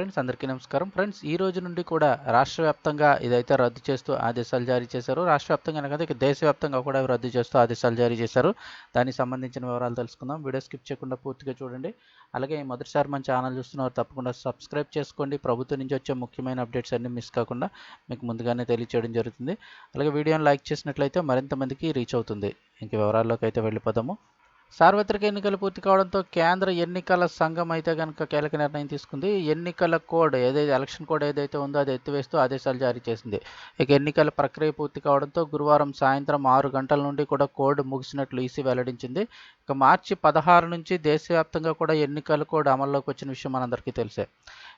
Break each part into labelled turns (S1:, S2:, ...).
S1: Friends అందరికీ నమస్కారం. Friends ఈ రోజు నుండి కూడా రాష్ట్ర వ్యాప్తంగా ఇదైతే రద్దు చేస్తూ ఆదేశాలు జారీ చేశారు. రాష్ట్ర వ్యాప్తంగా కదా ఇక దేశవ్యాప్తంగా కూడా రద్దు చేస్తూ ఆదేశాలు జారీ చేశారు. దానికి సంబంధించిన వివరాలు తెలుసుకుందాం. వీడియో స్కిప్ చేయకుండా పూర్తిగా చూడండి. అలాగే మొదటిసారి మన ఛానల్ చూస్తున్నవారు తప్పకుండా సబ్స్క్రైబ్ చేసుకోండి. ప్రభుత్వం నుంచి వచ్చే ముఖ్యమైన అప్డేట్స్ అన్ని మిస్ కాకుండా మీకు ముందుగానే తెలియచేయడం జరుగుతుంది. అలాగే వీడియోని లైక్ చేసినట్లయితే మరింత మందికి రీచ్ అవుతుంది. ఇంక వివరాల్లోకి అయితే వెళ్ళిపోదాము. సార్వత్రిక ఎన్నికలు పూర్తి కావడంతో కేంద్ర ఎన్నికల సంఘం అయితే కనుక కీలక నిర్ణయం తీసుకుంది. ఎన్నికల కోడ్ ఏదైతే ఎలక్షన్ కోడ్ ఏదైతే ఉందో అది ఎత్తివేస్తూ ఆదేశాలు జారీ చేసింది. ఇక ఎన్నికల ప్రక్రియ పూర్తి కావడంతో గురువారం సాయంత్రం ఆరు గంటల నుండి కూడా కోడ్ ముగిసినట్లు ఈసీ వెల్లడించింది. ఇక మార్చి పదహారు నుంచి దేశవ్యాప్తంగా కూడా ఎన్నికల కోడ్ అమల్లోకి వచ్చిన విషయం మనందరికీ తెలిసే.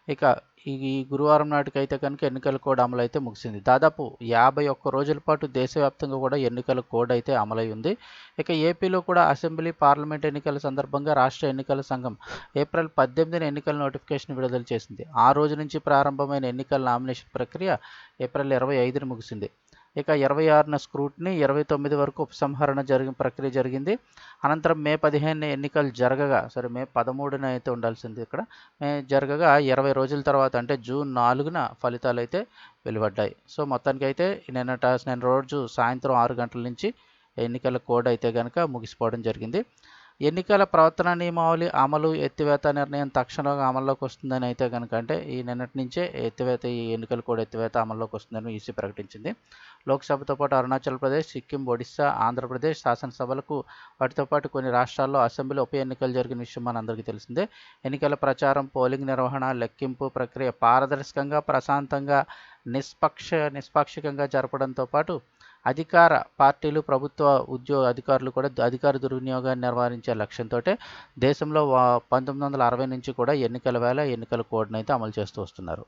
S1: ఇక ఈ గురువారం నాటికైతే కనుక ఎన్నికల కోడ్ అమలు అయితే ముగిసింది. దాదాపు యాభై ఒక్క రోజుల పాటు దేశవ్యాప్తంగా కూడా ఎన్నికల కోడ్ అయితే అమలై ఉంది. ఇక ఏపీలో కూడా అసెంబ్లీ పార్లమెంట్ ఎన్నికల సందర్భంగా రాష్ట్ర ఎన్నికల సంఘం ఏప్రిల్ పద్దెనిమిదిన ఎన్నికల నోటిఫికేషన్ విడుదల చేసింది. ఆ రోజు నుంచి ప్రారంభమైన ఎన్నికల నామినేషన్ ప్రక్రియ ఏప్రిల్ ఇరవై ఐదున ముగిసింది. ఇక ఇరవై ఆరున స్క్రూట్ని ఇరవై తొమ్మిది వరకు ఉపసంహరణ జరిగిన ప్రక్రియ జరిగింది. అనంతరం మే పదిహేను ఎన్నికలు జరగగా సరే మే పదమూడున అయితే ఉండాల్సింది ఇక్కడ. మే జరగగా ఇరవై రోజుల తర్వాత అంటే జూన్ నాలుగున ఫలితాలు అయితే వెలువడ్డాయి. సో మొత్తానికి అయితే నిన్నట నిన్న రోజు సాయంత్రం ఆరు గంటల నుంచి ఎన్నికల కోడ్ అయితే కనుక ముగిసిపోవడం జరిగింది. ఎన్నికల ప్రవర్తన నియమావళి అమలు ఎత్తివేత నిర్ణయం తక్షణంగా అమల్లోకి వస్తుందని అయితే కనుక అంటే ఈ నిన్నటి నుంచే ఎత్తివేత ఈ ఎన్నికలు కూడా ఎత్తివేత అమల్లోకి వస్తుందని ఈసీ ప్రకటించింది. లోక్సభతో పాటు అరుణాచల్ ప్రదేశ్ సిక్కిం ఒడిశా ఆంధ్రప్రదేశ్ శాసనసభలకు వాటితో పాటు కొన్ని రాష్ట్రాల్లో అసెంబ్లీ ఉప ఎన్నికలు జరిగిన విషయం మన అందరికీ తెలిసిందే. ఎన్నికల ప్రచారం పోలింగ్ నిర్వహణ లెక్కింపు ప్రక్రియ పారదర్శకంగా ప్రశాంతంగా నిష్పక్ష నిష్పాక్షికంగా జరపడంతో పాటు అధికార పార్టీలు ప్రభుత్వ ఉద్యోగ అధికారులు కూడా అధికార దుర్వినియోగాన్ని నివారించే లక్ష్యంతో దేశంలో పంతొమ్మిది వందల అరవై నుంచి కూడా ఎన్నికల వేళ ఎన్నికల కోడ్ని అయితే అమలు చేస్తూ వస్తున్నారు.